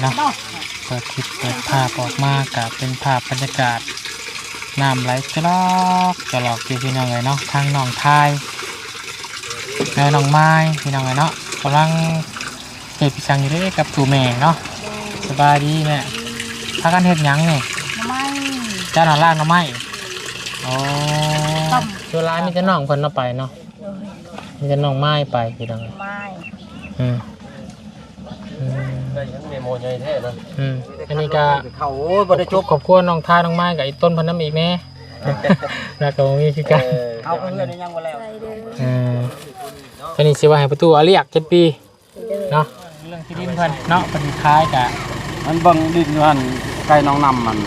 เนาะเปิดคลิปเปิดภาพออกมากับเป็นภาพบรรยากาศน้ำไหลจะลอกจะหลอกอยู่พี่น้องเลยเนาะทางหนองทายแม่น้องไม้พี่น้องเลยเนาะกำลังเก็บพิชังอยู่เด้วยกับตู่แม่เนาะสบายดีแม่พากันเฮ็ดหยังนี่ไม่เจ้าหน้าล่างหน้ำไม้โอ้ต้มเวลามีแต่น้องเพิ่นเอาไปเนาะมีแต่น้องไม้ไปพี่น้องไม่อืมอืม ได้ยังเมโมใหญ่แท้นะอืมอันนี้ก็เขาโอ้ยบ่ได้จบขอบคุณน้องทาน้องไม้กับไอ้ต้นพันน้ำอีกแน่แล้วก็บ่มีคือกันเอาเพื่อนยังบ่แล้วเอออันนี้สิว่าให้ประตูอาเรียกเจ็ดปีเนาะเรื่องที่ดินเพิ่นเนาะเพิ่นคล้ายกับมันเบิ่งดินอยู่หั่นใกล้น้องนำมัน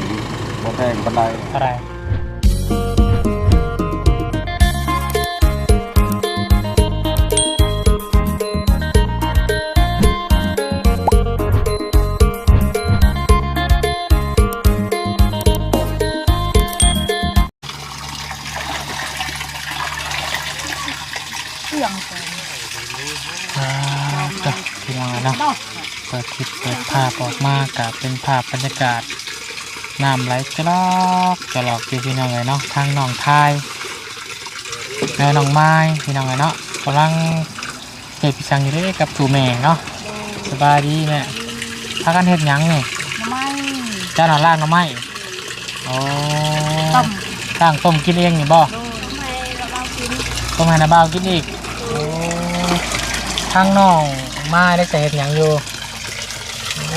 บ่แพงปานใดอะไร ออกมากับเป็นภาพบรรยากาศน้ำไหลจะลอกจะหลอกอยู่พี่น้องเลยเนาะทางหนองทายแม่น้องไม้พี่น้องเลยเนาะกำลังเก็บพิชังอยู่เด้วยกับตู่แม่เนาะสบายดีแม่พากันเฮ็ดหยังนี่ไม่เจ้าหน้าล่างหน้ำไม้โอ้ต้มตั้งต้มกินเองนี่บ่ดูทำไมเราเรากินต้มให้นาบ่าวกินอีกโอ้ทางน้องไม้ได้แต่เฮ็ดหยังอยู่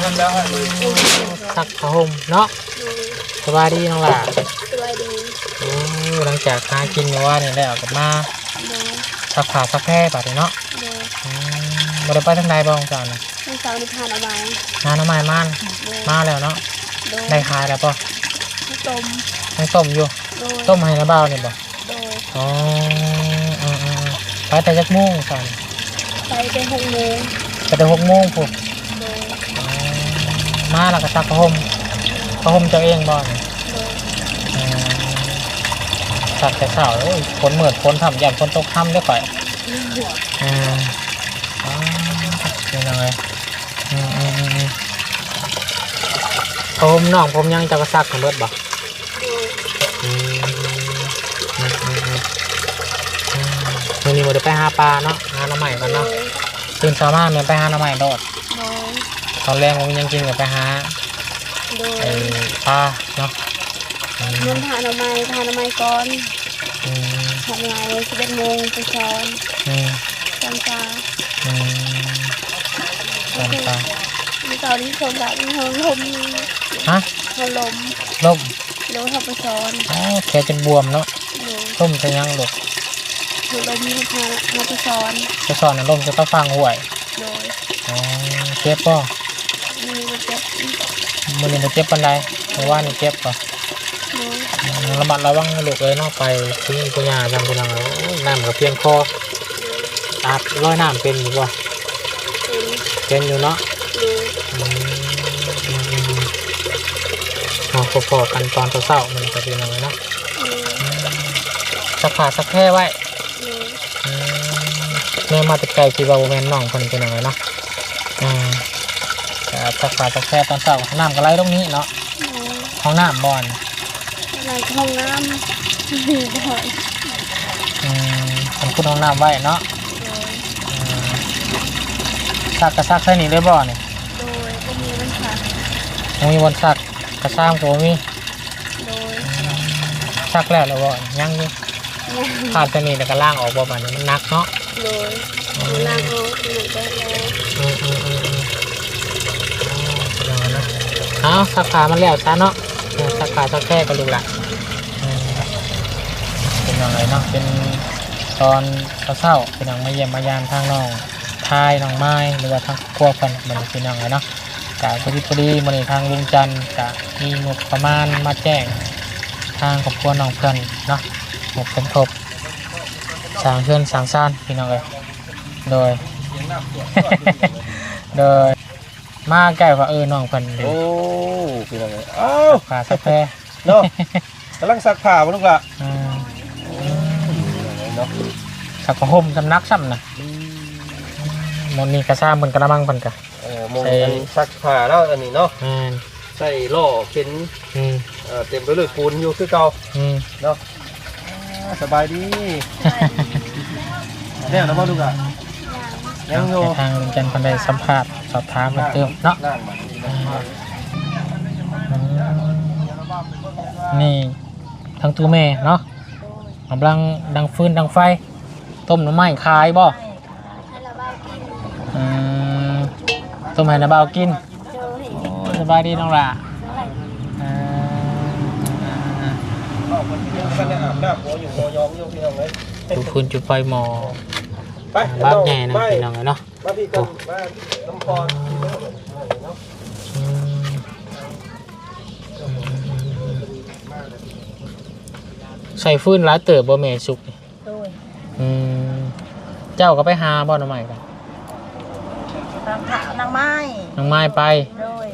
สักผ้าห่มเนาะสบายดีน้องหล่ะสบายดีโอ้หลังจากหากินมาว่านี่แล้วกลับมาซักผ้าสักแพร่ป่ะเนาะดูอืมบ่ได้ไปทางใดบ้างจ้าน่ะให้สาวนิทานเอาไว้งานน้ำมันมันมาแล้วเนาะได้ขายแล้วป่ะต้มยังต้มอยู่ต้มให้นะบ่าวนี่บ่ดูอ๋ออืมอืมไปแต่จักโมงจ้านไปเป็นหกโมงไปแต่หกโมงพุ่นดูอ๋อ มาแล้วก็ซักผ้าห่มผ้าห่มเจ้าเองบ่นี่ดูอืมสักแต่เช้าโอ้ยฝนเหมือดฝนทำยันฝนตกค่ำด้วยก่อยอืมอ๋อเป็นยังไงอืมอืมอืมอืมผมน้องผมยังจะกระซักของเบิดบ่ดูอืมอืมอืมอืมอืมวันนี้ผมจะไปหาปลาเนาะหาหน้ำใหม่กันเนาะตื่นเช้ามาเนี่ยไปหาหน้ำใหม่โดดดู ตอนแรกผมยังกินกับไปหาดูไอ้ปลาเนาะอืมมันทานเอาไม้ทานเอาไม้ก่อนอืมทำไงสิบเอ็ดโมงไปช้อนอืมตอนเช้าอืมตอนปลามีเสาที่ชมแบบมีห้องลมฮะห้องลมล่มรู้ทำไปช้อนอ๋อแค่จนบวมเนาะดูล่มจะยังลูกห้องลมมีทานมาไปช้อนจะสอนนะล่มจะต้องฟังห่วยโดยอ๋อเจ็บป่ะมีมันเจ็บ มันนี่มันเจ็บปันใดเพราะว่านี่เจ็บป่ะระมัดระวังลูกเลยเนาะไปที่ปัญญาจำปัญญาโอ้ยน้ำกับเพียงคออาบร้อยน้ำเป็นอยู่ป่ะเป็นอยู่เนาะดูอืมอืมอืมเอาพอๆกันตอนเศร้าๆมันก็เป็นยังไงเนาะสักผ้าสักแค่ไว้ แม่มาแติดไกลที่ว่าบ่แม่นน้องคนเป็นยังไงเนาะอื มแต่สักผ้าสักแค่ตอนเช้าน้ำก็ไหลตรงนี้เนาะดูห้องน้ำบ่อนอะไรห้องน้ำมีบ่อยอืมผมพูดห้องน้ำไว้เนาะโดยอืมซักกระซักใส่นี่ได้บ่อนี่โดยก็มีมันค่ะยังมีบนซักกระซ้ำกูมีโดยซักแล้วแล้วบ่ยังอยู่ยังขาดจะนี่แล้วก็ล่างออกบ่บัดนี้มันหนักเนาะโดยเอาล่างเอาเหมือนกันแล้ว อืมอืมอืมอืมอ๋อเป็นอย่างนั้นนะ เอาซักผ้ามันแล้วซะเนาะเออซักผ้าซักแค่ก็ลูกละเป็นอย่างไรเนาะเป็นตอนเช้าเป็นอย่างมาเยี่ยมมายามทางน้องทายน้องไม้หรือว่าทางครัวเพิ่นมันเป็นอย่างไรเนาะกะพอดีพอดีมันทางลุงจันกะมีงบประมาณมาแจ้งทางครอบครัวน้องเพื่อนเนาะงบสมทบสร้างเพื่อนสางซ่านพี่น้องเลยโดย โดย มาใกล้ว่าเออน้องเพิ่นดีโอ้พี่น้องเอ้ยอ้าวขาสักแพ้เนาะกำลังซักผ้าบ่ลูกล่ะอืมเนาะสักกระห่มสำนักซ้ำนะมันนี่กระซ่ามันกระมังเพิ่นกะเออโมงอันซักผ้าแล้วอันนี้เนาะแม่นใส่ล่อเข็นอืมเอ่อเต็มไปด้วยปูนอยู่คือเก่าอืมเนาะอ่าสบายดีเนี่ยแล้วบ่ลูกอะ ยังอยู่ในทางลุงจันทร์คนใดสัมภาษณ์สอบถามมาเติมเนาะล่างมานี่นะนี่ทั้งตู้แม่เนาะกำลังดังฟืนดังไฟ ต้มหน้ำไม้ขายบ่ให้ระบายกินอืมต้มให้นาบ่าวกินโดยโอ้สบายดีน้องล่ะโดยอ่าเอาคนที่ยังไม่ได้อาบน้ำหัวอยู่หัวยองอยู่พี่น้องเลยจุดฟืนจุดไฟหมอ ไปบ้านใหญ่นะไปพี่น้องเนาะมาพี่กันมาน้ำพรพี่น้องเนาะอืมใส่ฟืนร้ายเติบบ่แม่สุกนี่โดยอืมเจ้าก็ไปหาบ่หน้ำไม้กันนางขาวนางไม้น้องไม้ไปโดย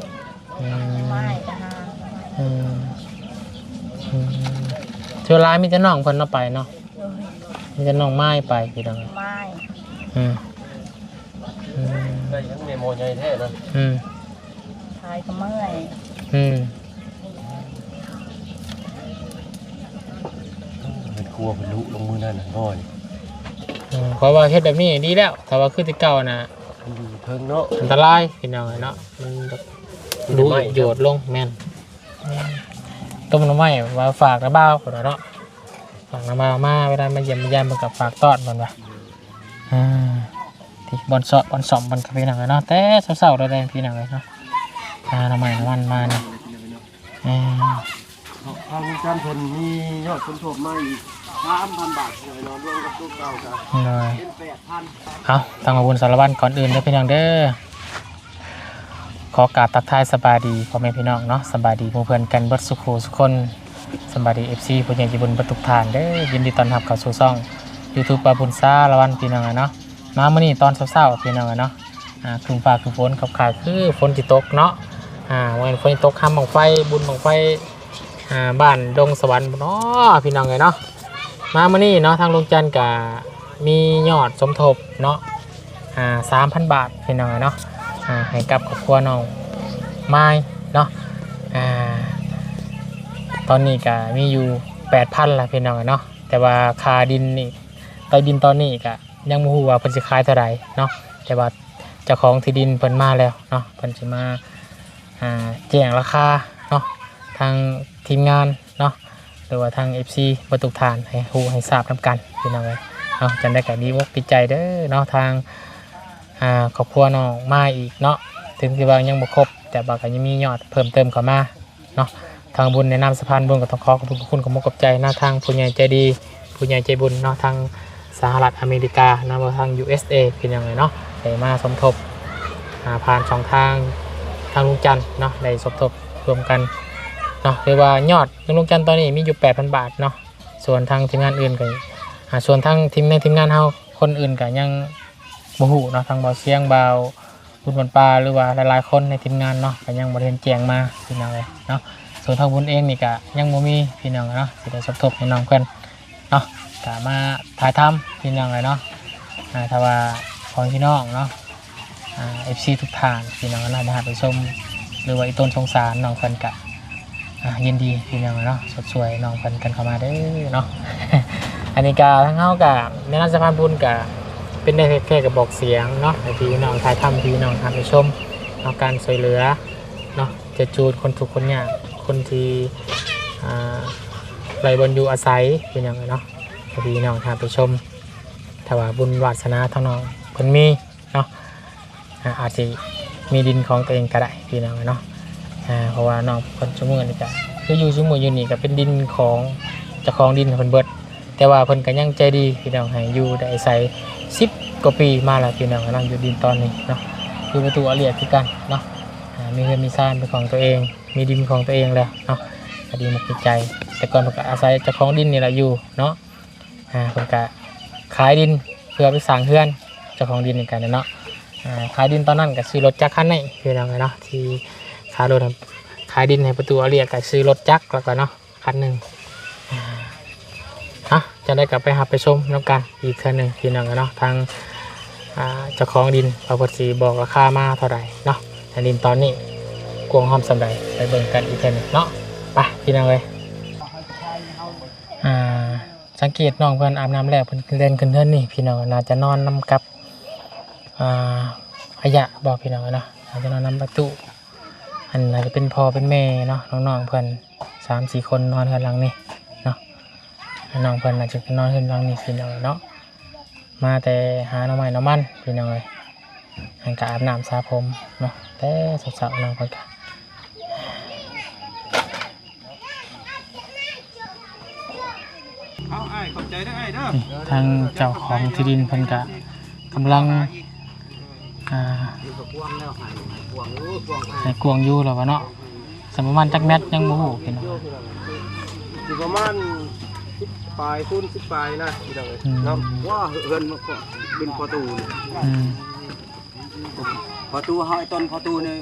อืมไม้นะฮะอืมอืมเทวร้ายมีแต่น้องเพิ่นเนาะไปเนาะโดยมีแต่น้องไม้ไปพี่น้องไม้ อืมอืมได้ยังเมโมใหญ่แท้นะอืมทายก็เมื่อยอืมเป็นครัวเป็นลุลงมือนั่นน่ะน้อยอืมเพราะว่าเฮ็ดแบบนี้ดีแล้วถ้าว่าคือที่เก่าน่ะมันอยู่เทิงเนาะอันตรายพี่น้องเนาะมันแบบดูโยดลงแม่นต้มน้ำไม้ว่าฝากระบ้าวคนว่าเนาะฝากระบ้าวมาเวลามาเยี่ยมมาเยี่ยมมันกับฝากตอดมันว่า อ่าที่บอลเสาะบอลสอมบอลกับพี่น้องเลยเนาะแต่เศร้าๆเลยพี่น้องเลยเนาะอ่าน้ำไม้น้ำมันมาเนี่ยอ่าทางการเพิ่นมียอดคนโทบมาอีก3,000บาทเลยเนาะรวมกับตู้เก่าจ้ะเลยเป็น8,000เอาทางมาบุญสารวัตรก่อนอื่นเด้อพี่น้องเด้อขอกราบทักทายสบายดีพ่อแม่พี่น้องเนาะสบายดีหมู่เพื่อนกันเบิดสุขสุขคนสบายดีเอฟซีผู้ใหญ่ใจบุญประตุกฐานเด้อยินดีต้อนรับเข้าสู่ช่อง ยูทูบปาบุญซาละวันพี่น้องเนาะมาเมื่อนี้ตอนเช้าๆพี่น้องเนาะอ่าครึ้มฟ้าครึ้มฝนขับขายคือฝนจิตกเนาะอ่าวันฝนสิตกคำบังไฟบุญบังไฟอ่าบ้านดงสวรรค์เนาะพี่น้องเลยเนาะมาเมื่อนี้เนาะทางลุงจันกับมียอดสมทบเนาะอ่าสามพันบาทพี่น้องเลยเนาะอ่าให้กับครอบครัวน้องไม้เนาะอ่าตอนนี้ก็มีอยู่แปดพันละพี่น้องเนาะแต่ว่าคาดินนี่ ตอดินตอนนี้ก็ยังไม่รู้ว่าเพิ่นสิขายเท่าไหร่เนาะแต่ว่าเจ้าของที่ดินเพิ่นมาแล้วเนาะเพิ่นสิมาอ่าแจ้งราคาเนาะทางทีมงานเนาะหรือว่าทาง FC ประตูฐานให้ฮู้ให้ทราบนํกันพี่น้องเอ้ยเนาะจังได้ก็ดีอกดีใจเด้อเนาะทางอ่าครอบครัวน้องมาอีกเนาะถึงที่ว่ายังบ่ครบแต่ว่าก็ยังมียอดเพิ่มเติมเข้ามาเนาะทางบุญในนามสะพานบุญก็ต้องขอขอบคุณขอบคุณขอบคุณกับใจหน้าทางผู้ใหญ่ใจดี ผู้ใหญ่ใจบุญเนาะทาง สหรัฐอเมริกานะว่าทาง USA เป็นยังไงเนาะได้มาสมทบผ่านช่องทางทางลุงจันเนาะได้สมทบรวมกันเนาะเรียกว่ายอดทางลุงจันตอนนี้มีอยู่ 8,000 บาทเนาะส่วนทางทีมงานอื่นก็อ่าส่วนทางทีมในทีมงานเฮาคนอื่นก็ยังบ่ฮู้เนาะทางเบาเสียงเบาบุญบนปาหรือว่าหลายๆคนในทีมงานเนาะก็ยังบริเวณแจงมาพี่น้องเลยเนาะส่วนทางบุญเองนี่ก็ยังบ่มีพี่น้องเนาะสิได้สมทบให้น้องเพิ่นเนาะ ก็มาถ่ายทำพี่น้องเลยเนาะถ้าว่าของพี่น้องเนาะอ่า FC ทุกทานพี่น้องน่าจะหาไปชมหรือว่าอีต้นสงสารน้องเพิ่นกะอ่ายินดีพี่น้องเนาะสดสวยน้องเพิ่นกันเข้ามาเด้อเนาะอันนี้ก็ทั้งเฮากะในนั้นสะพานบุญกะเป็นได้แค่กระบอกเสียงเนาะพี่น้องถ่ายทำพี่น้องทำไปชมเอาการช่วยเหลือเนาะจะจูดคนถูกข์คนยากคนที่อ่าไรบนอยู่อาศัยพี่น้องเนาะ ให้พี่น้องทำไปชมถ้าว่าบุญวาสนาทั้งน้องคนมีเนาะอาจจะมีดินของตัวเองก็ได้พี่น้องเนาะเพราะว่าน้องคนชั่วโมงนี่ก็คืออยู่ชั่วโมงอยู่นี่ก็เป็นดินของจ้าของดินคนเบิด แต่ว่าเพิ่นก็ยังใจดีพี่น้องให้อยู่ได้อาศัยสิบกว่าปีมาแล้วพี่น้องกำลังอยู่ดินตอนนี้เนาะอยู่ประตูอเรียคือกันเนาะมีเงินมีซ่านเป็นของตัวเอง มีดินของตัวเองแล้วเนาะดีมุกดีใจ แต่ก่อนมันก็อาศัยจ้าของดินนี่แหละอยู่เนาะ อ่าเพิ่นก็ขายดินเพื่อไปสร้างเฮือนเจ้าของดินนี่กันเนาะอ่าขายดินตอนนั้นก็ซื้อรถจักรคันนี้พี่น้องเนาะที่ขายรถขายดินให้ประตูอาเรียก็ซื้อรถจักรแล้วก็เนาะคันหนึ่งฮะจะได้กลับไปหาไปชมน้ำกันอีกเทื่อหนึ่งพี่น้องกันเนาะทางเจ้าของดินพระพุทธสีบอกราคามาเท่าไหร่เนาะแต่ดินตอนนี้กวงหอมสำไรไปเบิ่งกันอีกเทอหนึงเนาะไปพี่น้องเลยอ่า สังเกตน้องเพื่อนอาบน้ำแล้วเพิ่นเล่นขึ้นเทินนี่พี่น้องน่าจะนอนนํกับอ่าขยะบอกพี่น้องเนาะน่าจะนอนนํประตูอันน่าจะเป็นพ่อเป็นแม่เนาะน้องๆเพื่อนสามสี่คนนอนกันหลังนี่เนาะน้องเพื่อนน่าจจะนอนขึ้นหลังนี่พี่น้องเนาะมาแต่หาหน่อไม้หน่อมันพี่น้องเลยหันกะอาบน้ำสระผมเนาะแต่สาวๆน้องคนกะ เอาไอ้ ขอบใจนะไอ้เด้อนี่ทางเจ้าของที่ดินเพิ่นกะกำลังอ่าในกวงอยู่แล้ววะเนาะสมประมาณจักแมตรยังบ่ฮู้พี่น้องอยู่ประมาณ10ปลายคูณ10ปลายนะพี่น้องเอ้ยอืมเนาะว่าเฮือนมาก็เป็นประตูนี่อืมประตูเฮาไอ้ต้นประตูนี่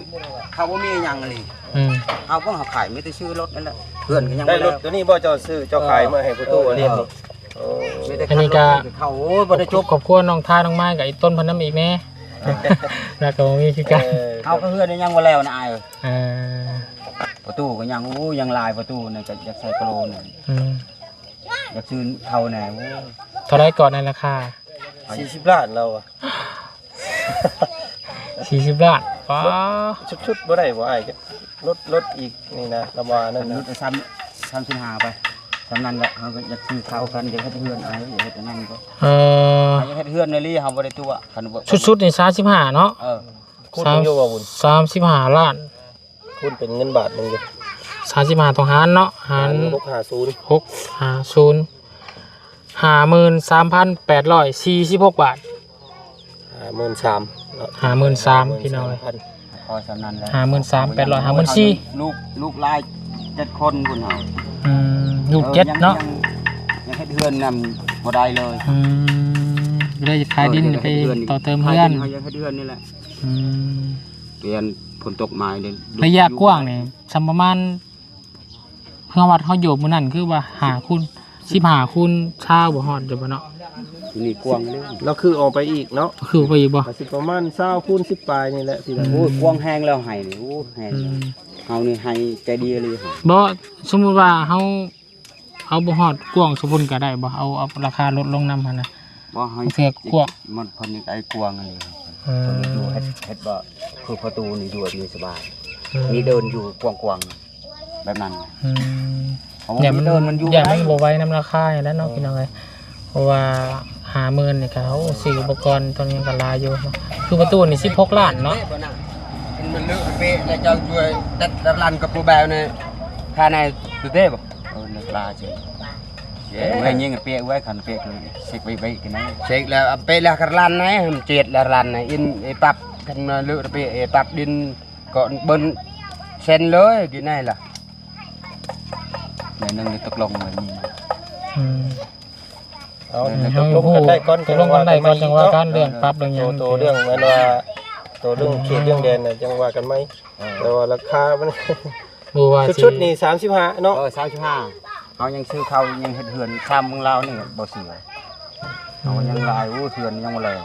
เขาบ่มีหยังเลยอืมเขาก็หาขายไม่ได้ซื้อรถนั่นแหละเพื่อนก็ยังได้บ่รถตัวนี้บ่เจ้าซื้อเจ้าขายมาให้ผู้ตู้เรียนนี่โอ้มีแต่ขับรถเขาโอ้ยบ่ได้จบขอบคุณน้องท่าน้องไม้กับไอ้ต้นพันน้ำอีกแน่แล้วก็บ่มีคือกันเออเขาก็เฮือนยังบ่แล้วนะอายเออประตูก็ยังโอ้ยังลายประตูนี่ก็อยากใส่กระโลนี่อืมอยากซื้อเขาแน่โอ้ยเท่าไรก่อนในราคา40ล้านเราอะ40ล้านป้าชุดๆบ่ได้บ่ไอ้ายรถรถอีกนี่นะระบานั่นรนะถซ้ำซ้ำสินหาไป ซ้ำนั้นแหละเขาก็อยากซื้อเขากันอยากเฮ็ดเฮือนอะไรอยากเฮ็ดอันนั่นก็เอออยากเฮ็ดเฮือนในลี่เฮาบ่ได้ตัวคันบ่ชุดๆนี่35เนาะเออคุณเป็นอยู่บ่บุญสามสิบห้าล้านคุณเป็นเงินบาทมึงอยู่สามสิบห้าต้องหารเนาะหาร650หกหาศูนย์ห้าหมื่นสามพันแปดร้อยสี่สิบหกบาท53,000เนสาะห้าหมื่นสามพี่น้องเลยพอซ้ำนันแหละห้าหมื่นสามแปดร้อยห้าหมื่นสี่ลูกลูกหลายเจ็ดคนพุ่นเฮา ลูกเจ็ดเนาะยังยังเฮ็ดเฮือนนำบ่ได้เลยอืมเลยขายดินไปต่อเติมเพื่อนขายดินเฮายังเฮ็ดเฮือนนี่แหละอืมเปลี่ยนฝนตกมาเลยระยะกว้างเนี่ยสัมประมาณเพื่อวัดเขาโยบมือนั่นคือว่าหาคุณสิบหาคุณชาวบ่ฮอดจะบ่เนาะนี่กว้างเลยแล้วคือออกไปอีกเนาะคือไปอีกบ่ก็สิประมาณ20คูณ10ปลายนี่แหละพี่น้องโอ้ยกว้างแห้งแล้วให้นี่โอ้แห้งอืมเฮานี่ให้ใจดีเลยให้บ่สมมุติว่าเฮา เอาบ่ฮอดกว้างสมมุติก็ได้บ่เอาเอาราคาลดลงนำหั่นน่ะ บ่ให้เสือกกว้าง มันเพิ่นนี่ไอ้กว้างอันนี้อืเพิ่นมอยู่เฮ็ดเฮ็ดบ่คือประตูนี่อยู่อยู่สบายมีเดินอยู่กว้างๆแบบนั้นอืม เพราะอย่าว่ามันเดินมันอยู่อย่าได้มันบ่ไว้นำราคาอย่างนั้นเนาะพี่น้องเอ้ยเพราะว่าหาหมื่นนี่ก็เขาซื้ออุปกรณ์ตอนนี้ก็หลายอยู่เนาะคือประตูนี่16ล้านเนาะมันลึกเป๊ะแล้วเจ้าช่วยตัดรับลันกับปูแบวเนี่ยภายในดูเต้บ่ เออนึกลาจริงเย้ไว้ยิงเป๊ะไว้ขันเป๊ะคือเช็คไว้ไว้กันนะเช็คแล้วเป๊ะแล้วกระลันนะมันเจ็ดแล้วลันนะอินไอ้ปับกันมาลึกเป๊ะไอ้ปับดินก่อนบนเส้นเลยกินได้ล่ะในนึงตกลงเลยนี่อืมเอาเออตกลงกันได้ก่อนตกลงกันได้ก่อนจังว่าการเรื่องปรับเรื่องหโตยังโตเรื่องเหมือนว่าโตเรื่องเขตเรื่องแดนน่ะจังว่ากันไหมแต่ว่าราคามันดูว่าสิชุดๆนี่35เนาะเออสามสิบห้า เขายังซื้อเขายังเห็ดเหือนข้ามเมืองลาวนี่บ่เสือเขายังลายอู้เหือนยังบ่เลย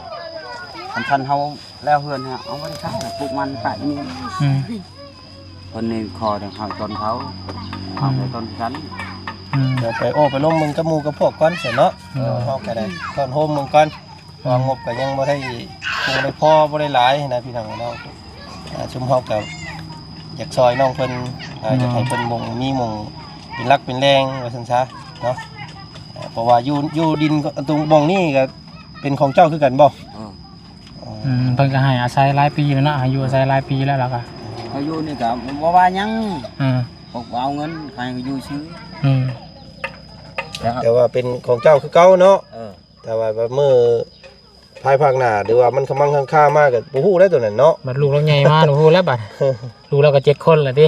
คันทันเขาแล้วเหือนฮะเอาไว้ใช้ปลูกมันปะนี่อืมคนนี้คอเดี๋ยวเขาต้นเขาเอาไปต้นฉันอืมเดี๋ยวไปโอ้ไปลงมึงกับหมู่กับพวกก่อนเสร็จเนาะอืมเฮาก็ได้ก่อนโฮมมึงก่อนวางงบก็ยังบ่ได้คงได้พอบ่ได้หลายนะพี่น้องเนาะอ่าชุมเฮาก็อยากซอยน้องเพิ่นอ่าอยากให้เพิ่นมงมีมง เป็นรักเป็นแรงว่าซั่นซะเนาะอ่าเพราะว่าอยู่อยู่ดินก็ตรงบ่งนี่ก็เป็นของเจ้าคือกันบ่เอออืมเพิ่นก็ให้อาศัยหลายปีแล้วเนาะอายุอาศัยหลายปีแล้วล่ะก็เขาอยู่นี่ก็บ่ว่าหยังอืมบอกว่าเอาเงินใครก็อยู่ซื้ออืมแล้วแต่ว่าเป็นของเจ้าคือเก่าเนาะเออแต่ว่าแบบมื้อภายภาคหน้าหรือว่ามันกำลังข้างๆมากก็บ่ฮู้ได้ตัวนั้นเนาะ บัดลูกเราใหญ่มาหนูพูดแล้วบัด ลูกเราก็เจ็ดคนแล้วดิ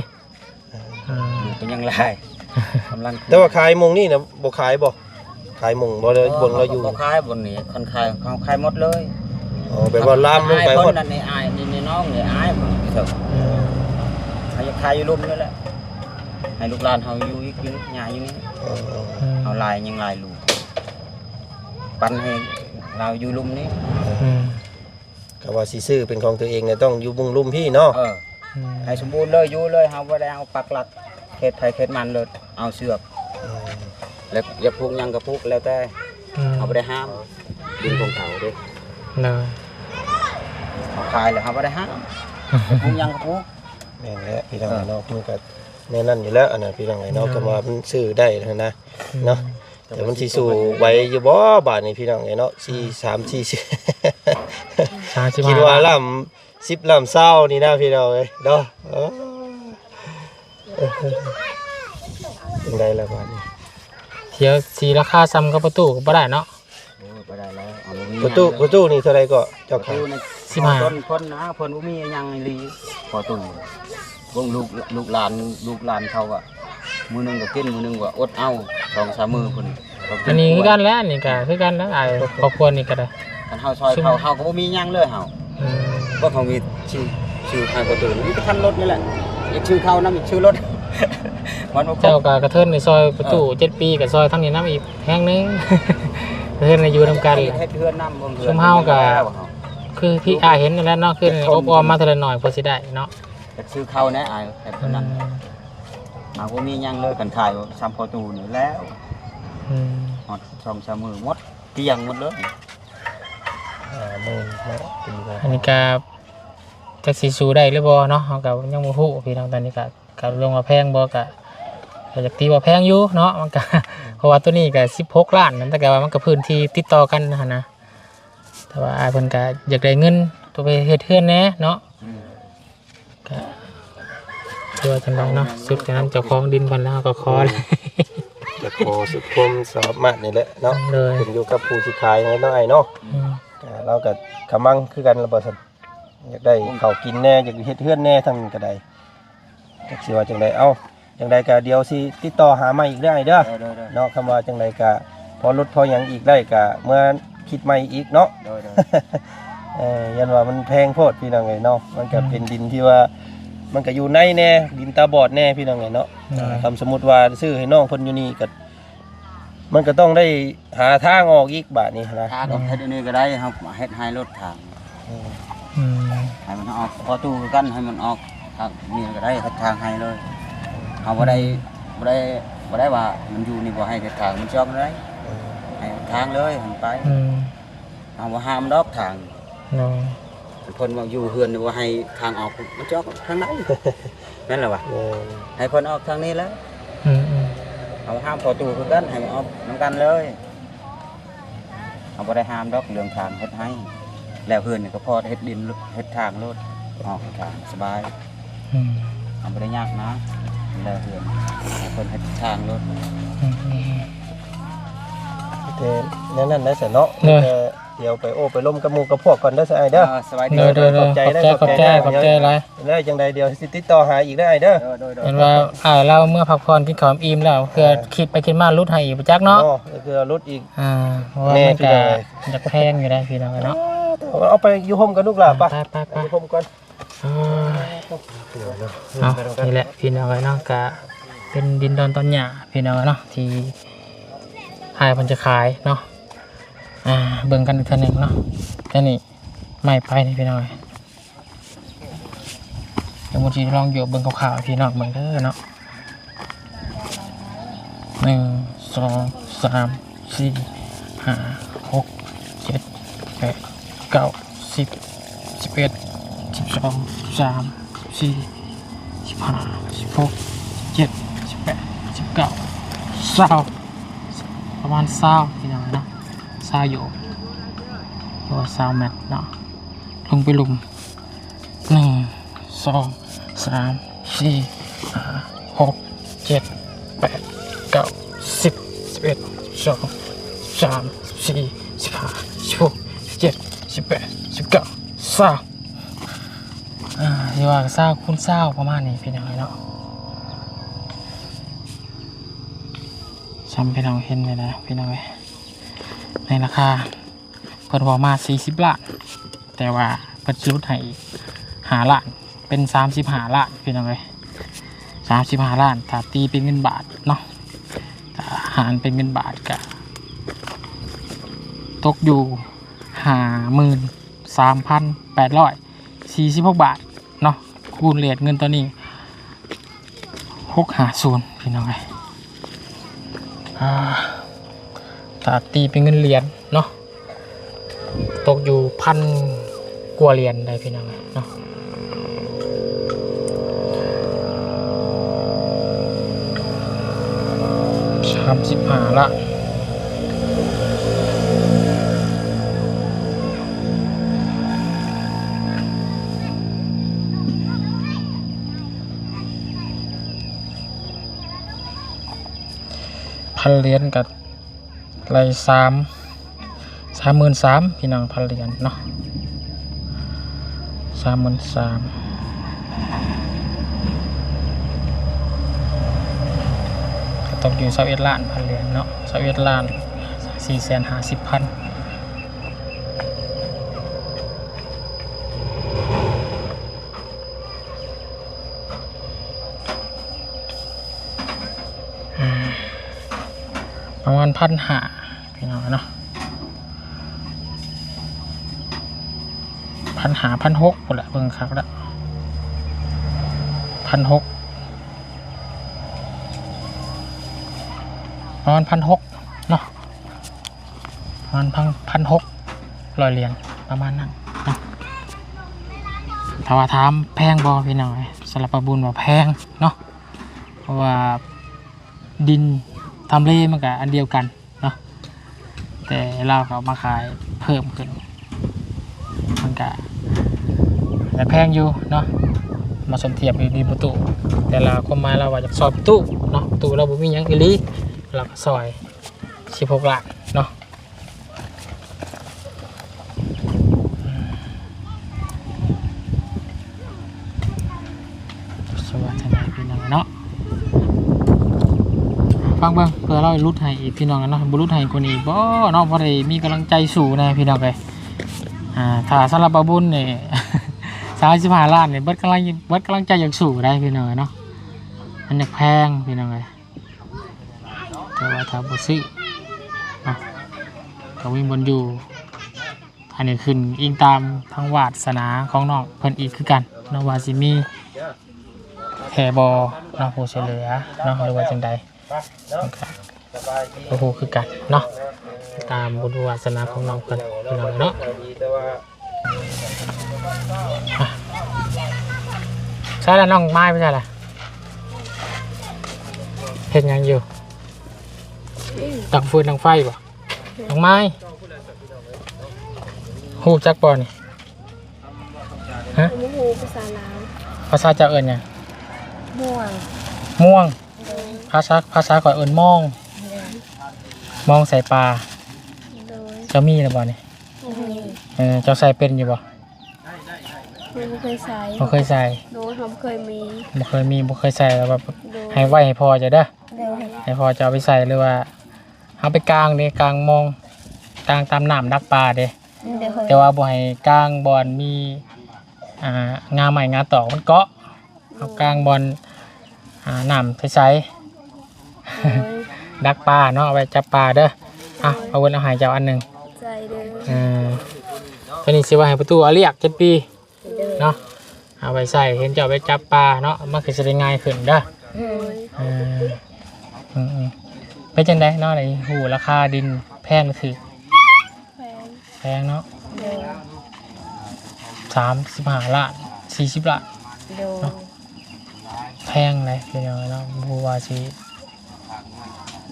อืมอยู่เป็นยังไร กำลังแต่ว่าขายมงนี่นะบ่ขายบ่ขายมงบ่ได้บนเราอยู่บ่ขายบนนี่คนขายเขาขายหมดเลยอ๋อแบบว่าลามลงไปหหมมดดนั่นนี่อายนี่นี่น้องนี่อายผมเถอะเขาจะขายอยู่รุมนี่แหละให้ลูกหลานเขาอยู่อีกอยู่หญ้าอยู่นี่อ๋ออืมเอาลายยังลายลูกปันให้เราอยู่รุมนี้อืมก็ว่าสิซื้อเป็นของตัวเองเนี่ยต้องอยู่บุงลุ่มพี่เนาะเอออืมให้สมบูรณ์เลยอยู่เลยเฮาบ่ได้เอาปักหลัก เขตไทยเขตมันเลยเอาเสือกแล้วอย่าพูกหยังก็พูกแล้วแต่อืมเอาบ่ได้ห้ามดินของเขาเด้เลยเขาขายแล้วเฮาบ่ได้ห้ามพูกหยังก็พูกแม่นแหละพี่น้องเนาะมันก็แน่นั่นอยู่แล้วอันนั้นพี่น้องไอ้เนาะก็ว่ามันซื้อได้แล้วนะเนาะแต่มันสิสู้ไหวอยู่บ่บาทนี่พี่น้องไอ้เนาะ4 3 4สามสิบคิดห้าว่าล่ำ10ล่ำเศร้านี่นะพี่น้องเอ้ยเนาะ เป็นไดล่ะบาดนี้เทียวสีราคาซ้ำกับประตูก็บ่ได้เนาะ โอ้ยบ่ได้แล้วเอาบ่มีประตูประตูนี่เท่าไรก็เจ้าปขายตูในสิบห้าคนนนะเพิ่นบ่มีหยังอีหลีพอตู้วงลูกลูกหลานลูกหลานเขาอะมื้อหนึงก็กินมื้อหนึงก็อดเอาสองสามมื้อพุ่นเขากิอันนี้คือกันแล้วอันนี่ก็คือกันแล้วไอ้ครอบครัวนี่ก็ได้คันเฮาซอยเขาเฮาก็บ่มีหยังเลยเฮาอืม ก็เขามีชื่อชื่อทางประตูนี่ก็ทันรถนี่แหละ อยากชื่อเขานำอีกชื่อรถ มันบ่ครเจ้าบก็กระเทินในซอยประตูเจ็ดปีกับซอยทั้งนี้น้ำอีกแห่งหนึง กระเทินในอยู่นำกัน เฮ็ดเฮือนนำบ่เฮือนซุมเฮาก็ คือพี่อาเห็นนั่นแหล้วเนาะคืออบออมมาเทละหน่อยพอสิได้เนาะอยากชื่อเขาแน่อายเฮ็ดเท่านั้นมาบ่มีหยังเลยกันขายซ้ำประตูนี่แล้วอืมฮอดสองสามมื้อหมดเกลี้ยงหมดเลย อ่าหมื่นเนาะปีละอันนี้ก็ จักสิสู้ได้หรือบ่เนาะเฮาก็ยังบ่ฮู้พี่น้องตอนนี้ก็ก็ลงมาแพงบ่ก็ก็อยากตีว่าแพงอยู่เนาะมันก็เพราะว่าตัวนี้ก็16ล้านนั่นแต่ก็ว่ามันก็พื้นที่ติดต่อกันนะนะแต่ว่าอายเพิ่นก็อยากได้เงินตัวไปเฮ็ดเฮือนแหน่เนาะอืมก็ตัวาจังไดเนาะสุดจากนั้นเจ้าของดินเพิ่นแล้วก็ขอเลย จะขอสุดคมสอบมานี่แหละเนาะเลย ขึ้นอยู่กับผู้สิขายเนาะไอ้เนาะอืม อ่าเราก็กำลังคือกันระเบิดสัน อยากได้ข้าวกินแน่อยากเฮ็ดเฮือนแน่ทั้งนั้นก็ได้จักสิว่าจังไดเอ้าจังไดก็เดี๋ยวสิติดต่อหาใหม่อีกได้เด้อเด้อเด้อเด้อเนาะคำว่าจังไดก็พอลดพอหยังอีกได้ก็เมื่อคิดใหม่อีกเนาะเด้อเด้อเออยันว่ามันแพงโพดพี่น้องไงเนาะมันก็เป็นดินที่ว่า มันก็อยู่ในแน่ดินตาบอดแน่พี่น้องไงเนาะอ่าคำสมมุติว่าซื้อให้น้องเพิ่นอยู่นี่ก็มันก็ต้องได้หาทางออกอีกบาทนี้นะทางออกเฮ็ดอันนี้ก็ได้เฮาเฮ็ดให้รถทางอืม อืมให้มันออกพอตู้กันให้มันออกทางนี่ก็ได้เฮ็ดทางให้เลยเอาบ่ได้บ่ได้บ่ได้ว่ามันอยู่นี่บ่ให้เฮ็ดทางมันชอบได้ให้ทางเลยหันไปอืมเอาบ่ห้ามดอกทางเนาะเพิ่นว่าอยู่เฮือนนี่บ่ให้ทางออกมันจอกทางไหนนั่นแหละวะเออให้เพิ่นออกทางนี้แล้วอืมอืมเอาห้ามพอตู้คือกันให้มันออกนํกันเลยเอาบ่ได้ห้ามดอกเรื่องทางเฮ็ดให้ แล้วเฮือนนี่ก็พอเฮ็ดดินเฮ็ดทางรถออกทางสบายอืมเอาบ่ได้ยากนะแล้วเฮือนให้เพิ่นเฮ็ดทางรถอืมอืมแต่นั่นนั่นได้เสยเนาะเนอะเออเดี๋ยวไปโอ้ไปล่มกับหมู่กับพวกก่อนเด้อสะไอเด้อเออสบายดีเด้อเด้อเด้อขอบใจขอบได้ใจขขออบบใจใจได้ ขอบใจหลายแล้วจังใดเดี๋ยวสิติดต่อหาอีกได้เด้อเด้อเด้อเด้อเห็นว่าอ่าเราเมื่อพักผ่อนกินข้าวอิ่มแล้วเพื่อคิดไปคิดมาลุดให้อีกประจักเนาะ เนาะคือรถอีก อ่าเพราะว่าแน่มันพี่ก็น้องอยากแพงอยู่ได้พี่น้องเนาะ เอาไปอยู่ห่มกันลูกหล่ะไปป่ะไปไปอยู่ห่มก่อนเอาเอานี่แหละพี่น้องเนาะก็เป็นดินดอนตอนหญ้าพี่น้องเนาะที่หายมันจะขายเนาะอ่าเบิ่งกันอีกเทีหนึงเนาะแค่นี้ไม่ไปนี่พี่น้องเดี๋ยวมูจีลองอยู่เบิ่งข่าวๆพี่น้องเบิ่งเด้อเนาะหนึ่งสองสามสี่ห้าหกเจ็ดแปด เก้าสิบสิบเอ็ดสิบสองสิบสามสิบสี่สิบห้าสิบหกสิบเจ็ดสิบแปดสิบเก้าเศร้าประมาณเศร้าพี่น้องนะเศร้าอยู่ตัวเศร้าแมทเนาะลงไปลุมหนึ่งสองสามสี่ห้าหกเจ็ดแปดเก้าสิบสิบเอ็ดสิบสองสิบสามสิบสี่สิบห้าสิบหกสิบเจ็ด สิบแปดสิบเก้าเศร้าอ่าที่ว่าเศร้าคูณเศร้าประมาณนี้พี่น้องเนาะซ้ำพี่น้องเห็นเลยนะพี่น้องเอ้ยในราคาเพิ่นบอกมา40ล้านแต่ว่าเพิ่นลดให้หาล้านเป็น35ล้านพี่น้องเอ้ย35ล้านถ้าตีเป็นเงินบาทเนาะถ้าหารเป็นเงินบาทก็ตกอยู่ 53,800แปดร้อยสี่สิบหกบาท เนาะคูณเลทเงินตัวนี้หกหาศูนย์พี่น้องไงอ่าตีเป็นเงินเหรียญเนาะตกอยู่พันกว่าเหรียญได้พี่น้องไงเนาะสามสิบห้าละ พันเหรียญกับไรสามสามหมื่นสามพี่น้องพันเหรียญเนาะสามหมื่นสามตกอยู่สเอ็ดล้านพันเหรียญเนาะสเอ็ดล้านสี่แสนห้าสิบพันประมาณ พันหาพี่น้องเนาะพันหาพันหกหมดละเบิ่งคักละพันหกประมาณพันหกเนาะประมาณพันพันหกร้อยเหรียญประมาณนั้นเนาะถ้าว่าถามแพงบอพี่น้องเอ้ยสลับประบุญว่าแพงเนาะเพราะว่าดิน ทำเลมันก็อันเดียวกันเนาะแต่เราก็เอามาขายเพิ่มขึ้นมันก็แต่แพงอยู่เนาะมาสมเทียบดีประตูแต่เราก็มาเราว่าจะซอยประตูเนาะประตูเราบ่มีหยังอีหลีเราก็ซอย16ล้านเนาะสวัสดีพี่น้องเนาะฟังเบิ่ง อเรารุดให้อีกพี่น้องกันเนาะบุรุษให้คนอีกบ่เนาะบ่ได้มีกำลังใจสู่นะพี่น้องไปอ่าถ้าสำหรับบาบุญเนี่ยสามสิบห้าล้านนี่เบิดกำลังเบิดกำลังใจอยากสู่ได้พี่น้องเนาะมันอยากแพงพี่น้องเลยแต่ว่าถ้าบ่ซื้อเนาะก็วิ่งบนอยู่อันนี้ขึ้นอิงตามทางวาสนาของน้องเพิ่นอีกคือกันเนาะว่าสิมีแผ่บอเนาะผู้ช่วยเหลือเนาะหรือว่าจังใด โอ้โหคือกันเนาะตามบุญวาสนาของน้องกันพี่น้องเนาะอะใช่แล้วน้องไม้ไม่ใช่เหรอเห็นยังอยู่ดังฟืนดังไฟบ่น้องไม้หูจักบ่นี่ฮะโมโหภาษาลาวภาษาเจ้าเอิญยังม่วงม่วงภาษาภาษาก่อนเอิญมอง มองใส่ปลาโดยเจ้ามีหรือบ่นี่โอ้โหเออเจ้าใส่เป็นอยู่บ่ไม่เคยใส่บ่เคยใส่โดยเขาเคยมีบ่เคยมีบ่เคยใส่แล้วแบบโดยให้ไว้ให้พอจะเด้อโดยให้พอจะเอาไปใส่หรือว่าเอาไปกลางเด้กลางมองกลางตามน้ำดักปลาเด้โดยแต่ว่าบ่ให้กลางบอนมีอ่างาใหม่งาตอกมันเกาะเอากลางบอนอ่าน้ำใสๆดั กปลาเนาะเอาไว้จับปลาเด้ออะเอาเงินเอาใหายเจ้าอันหนึงใจเด้ออ่าตัวนี้สิว่าให้ประตูเอาเรียกเจ็ดปีเนาะเอาไปใส่เห็นเจ้าไปจับปลาเนาะมันก็จะได้ง่ายขึ้นเด้อโดยอ่าอืมอืมเป็นจังไดเนาะไหนหูราคาดินแพงคือแฟนแพงเนาะโดยสามสิบห้าล้านสี่สิบล้านโดยแพงเลยพี่น้องเนาะบูว่าสิ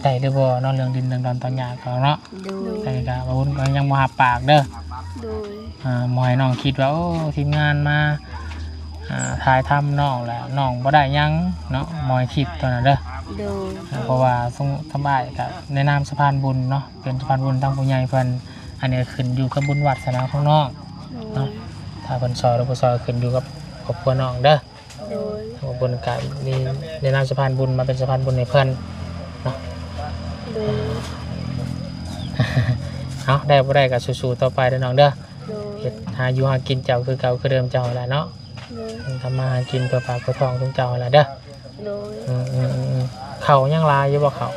ได้หรือบ่เนาะเรื่องดินเรื่องดอนตอนหยาเขาเนาะโดยแต่ก็บาวุ้นก็ยังบ่หับปากเด้อ โดยอ่าหมอยน้องคิดว่าโอ้ทีมงานมาอ่าถ่ายทำน้องแหละน้องบ่ได้หยังเนาะหมอยคิดตอนนั้นเด้อโดยเพราะว่าทรงทำบ่ายกับในนามสะพานบุญเนาะเป็นสะพานบุญตั้งผู้ใหญ่เพิ่นอันนี้ขึ้นอยู่กับบุญวัดสนาของน้องโดยถ้าเพิ่นซอยหรือบ่ซอยขึ้นอยู่กับครอบครัวน้องเด้อโดยทางบุญก็มีในนามสะพานบุญมาเป็นสะพานบุญให้เพิ่น โดยเอาได้บ่ได้ก็สู้ๆต่อไปเด้อน้องเด้อโดยเฮ็ดหาอยู่หากินเจ้าคือเก่าคือเดิมเจ้าแหละเนาะโดยทำมาหากินเพื่อปากเพื่อท้องทุกเจ้าแหละเด้อโดยอืมอืมอืมอืมเขายังลายอยู่บ่เขา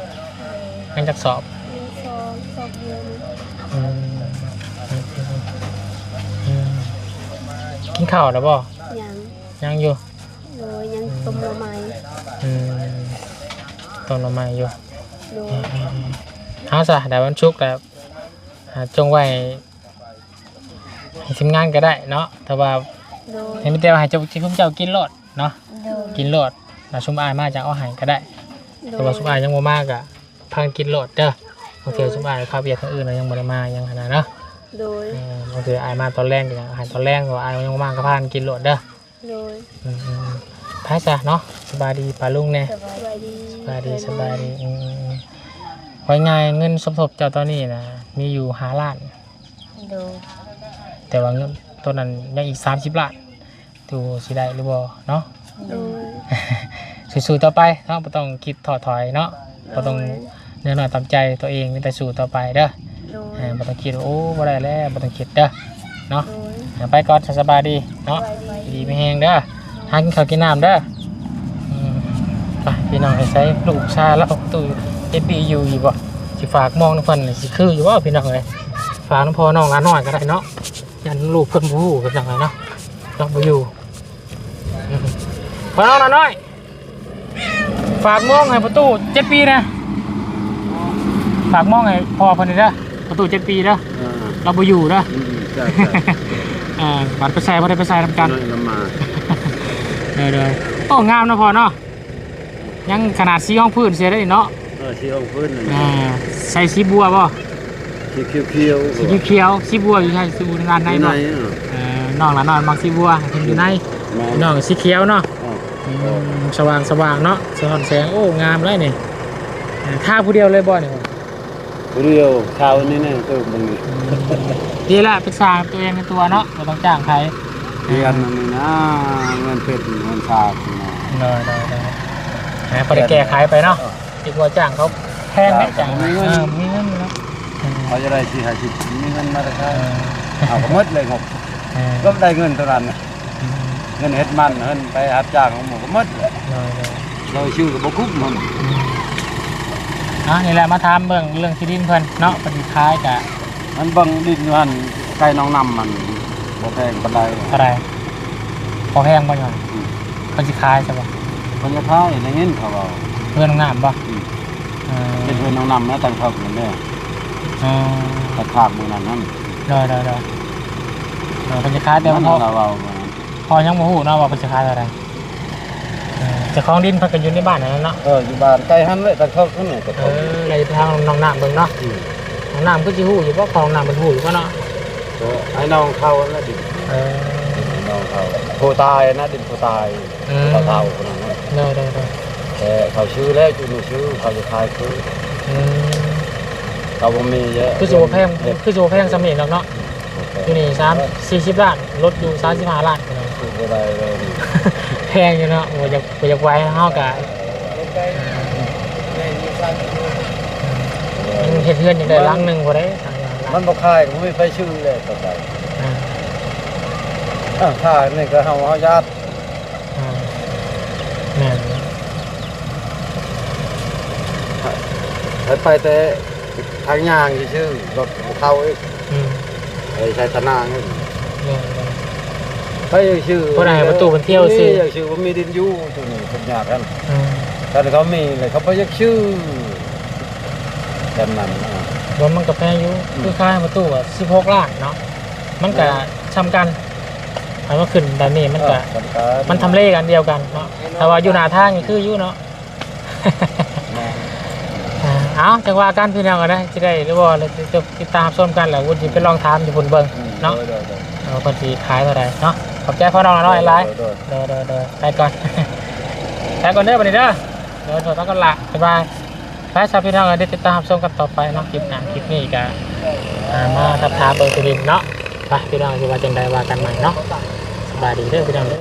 ยังจักสอบ มีซองซองเดียวอืมอืมอืมอืมกินข้าวแล้วบ่ยังยังอยู่ โดยยังต้มละไม้อืมต้นหน่อไม้อยู่โดยเอาซะเดี๋ยววันชุกร์แล้วอ่าจงไว้ให้ทีมงานก็ได้เนาะแต่ว่าโดยให้มีแต่ว่าให้เจ้าที่ผมเจ้ากินโลดเนาะโดยกินโลดแล้วชุมอายมาจากเอาใหายก็ได้โดแต่ว่าชุมอายยังบ่มากอะพากันกินโลดเด้อบางทีชุมอายข้าวเบียร์ทางอื่นเรายังบ่ได้มายังขนาดเนาะโดยเออบางทีอายมาตอนแรกอย่างอาหารตอนแรกว่าอายยังบ่มากก็พากันกินโลดเด้อโดยอืมๆ พายจ้ะเนาะสบายดีปลาลุงแน่สบายดีสบายดีสบายดีอืมๆไว้ง่ายเงินสมทบเจ้าตอนนี้นะมีอยู่ห้าล้านโดยแต่ว่าเงินตัวนั้นยังอีก30ล้านดูสิได้หรือบ่เนาะโดยสู้ๆต่อไปเนาะบ่ต้องคิดถอดถอยเนาะบ่ต้องเนื้อหน่อยตามใจตัวเองมีแต่สู้ต่อไปเด้อโดยเออบ่ต้องคิดว่าโอ้บ่ได้แล้วบ่ต้องคิดเด้อเนาะโดยเดี๋ยวไปก่อนสบายดีเนาะ สบายดี ดีไม่แห้งเด้อ หากินข้าวกินน้ำเด้ออืมไปพี่น้องให้ใช้ลูกชาแล้วตู้เอปีอยู่อยู่บ่สิฝากมองน้ำเพิ่นนี่สิคืออยู่บ่พี่น้องเอ้ยฝากน้ำพ่อน้องหลานน้อยก็ได้เนาะยันลูกเพิ่นบ่ฮู้กันจังไดเนาะน้องบ่อยู่อืมพอน้องหลานน้อย ฝากมองให้ประตูเจ็ดปีนะฝากมองให้พ่อเพิ่นนี่เด้อประตูเจ็ดปีเด้ออ่าเราบ่อยู่เด้อใช่อ่าบัตรไปใส่บ่ได้ไปใส่ทำๆกัน น้อยละมา เด้อเด้อโอ้งามเนาะพ่อเนาะยังขนาดสีห้องพื้นเสียได้เนาะเออที่ห้องพื้นนั่นอ่าใส่สีบัวบ่ที่เขียวๆสีเขียวๆสีบัวอยู่ใช่สีบัวงานในในบ่อะเออน้องละน้อยมักสีบัวเพิ่นอยู่ในแม่น้องสีเขียวเนาะอ๋ออืมสว่างสว่างเนาะสะท้อนแสงโอ้งามเลยนี่อ่าท่าผู้เดียวเลยบ่นี่ผู้เดียวชาวนี้เนี่ยตัวบางนี้ดีละเป็นสร้างตัวเองในตัวเนาะไม่ต้องจ้างใคร เรียนอันนี้นะเงินเป็ดเงินชาตินะเลยเลยเลยนะพอได้แก้ไขไปเนาะดีกว่าจ้างเขาแพงไหมจ้างเออมีเงินเนาะเขาจะได้ที่หาชิมีเงินมาได้เออเอาก็หมดเลยงบเออก็ได้เงินตัวนั้นน่ะเงินเฮ็ดมันเงินไปรับจ้างของหมูก็หมดเลยเลยเลยเราชื่อก็บ่คุ้มมันอะนี่แหละมาถามเบิ่งเรื่องที่ดินเพิ่นเนาะปฏิคล้ายกับมันเบังดินอยู่หั่นใกล้น้องน้ำมัน บ่แพงปานใดอะไรพอแพงบ่หน่อยปฏิคล้ายใช่ปะเพิ่นจะพายในเงินเขาเอาเพื่อนงามปะเออเป็นเพิ่นน้องน้ำนะตั้งเขาเพิ่นเด้อเออตัดภาคมื้อนั้นนั่นเลยเลยเลยเออปฏิคล้ายแต่ว่ามันพอ เราเอาพอยังบ่ฮู้เนาะว่าปฏิคล้ายอะไรเออเจ้าของดินเพิ่นก็อยู่ในบ้านนั่นแหละเนาะ เอออยู่บ้านใกล้หันเลยตั้งเขาขึ้นนี่ก็เออเลยทางน้องน้ำเบิ่งเนาะน้องน้ำก็สิฮู้อยู่ว่าของน้ำมันฮู้อยู่ก็เนาะ ไอ้น้องเขาแล้วดิเออน้องเขาโทตายนะดินโทตายอืม เขาเท่าคนนั้นเด้อเด้อเด้อแต่เขาชื่อแล้วจุนชื่อเขาจะทายคืออืมเขาบ่มีเยอะคือสิบ่แพงคือสิบ่แพงสำเร็จหรอกเนาะอยู่นี่3 40ล้านลดอยู่35ล้านพี่น้อง คือบ่ได้เลยแพงอยู่เนาะบ่อยากบ่อยากไว้เฮาก็มันเฮ็ดเฮือนอย่างได้หลังหนึงบ่ได้ทางหลัง มันบ่คายก็บ่มีไฟชื่อเลยต่อไปอ่าอะถ้านี่ก็เฮาเฮาญาติอ่าแม่นไปไปแต่ทางย่างชื่อรถเข้าอีกอืมไอ้ใช้ตะนางนี่แม่นแม่น ไปชื่อบ่ได้ประตูมันเที่ยวสิอยากชื่อว่ามีดินอยู่ตัวนี้เป็นยากกัน อืม แต่เขามีเลยเขาไปยักชื่อจำนั้นอะ รวมมันก็แพงอยู่คือค่าประตูอะ16ล้านเนาะมันก็ซ้ำกันอันว่าขึ้นแบบนี้มันก็เออกันมันทำเลกันเดียวกันเนาะแต่ว่าอยู่หน้าทางนี่คืออยู่เนาะอ่าเอาจังว่ากันพี่น้องก็ได้จะได้หรือว่าเราจะติดตามชมกันแหละวุฒิไปลองถามอยู่บนเบิงเนาะโดยโดยเอาคนที่ขายเท่าไหร่เนาะขอบใจพ่อน้องน้อยไลน์โดยเด้อเด้อเด้อไปก่อนไปก่อนเด้อบัดนี้เด้อเดี๋ยวโทรต้องกันละบ๊ายบาย ไปชาวพี่น้องได้ติดตามชมกันต่อไปเนาะคลิปหน้าคลิปนี้ก็มาทับทาเบอร์สุรินเนาะไปพี่น้องจะว่าจังใดว่ากันใหม่เนาะสบายดีเด้อพี่น้องเด้อ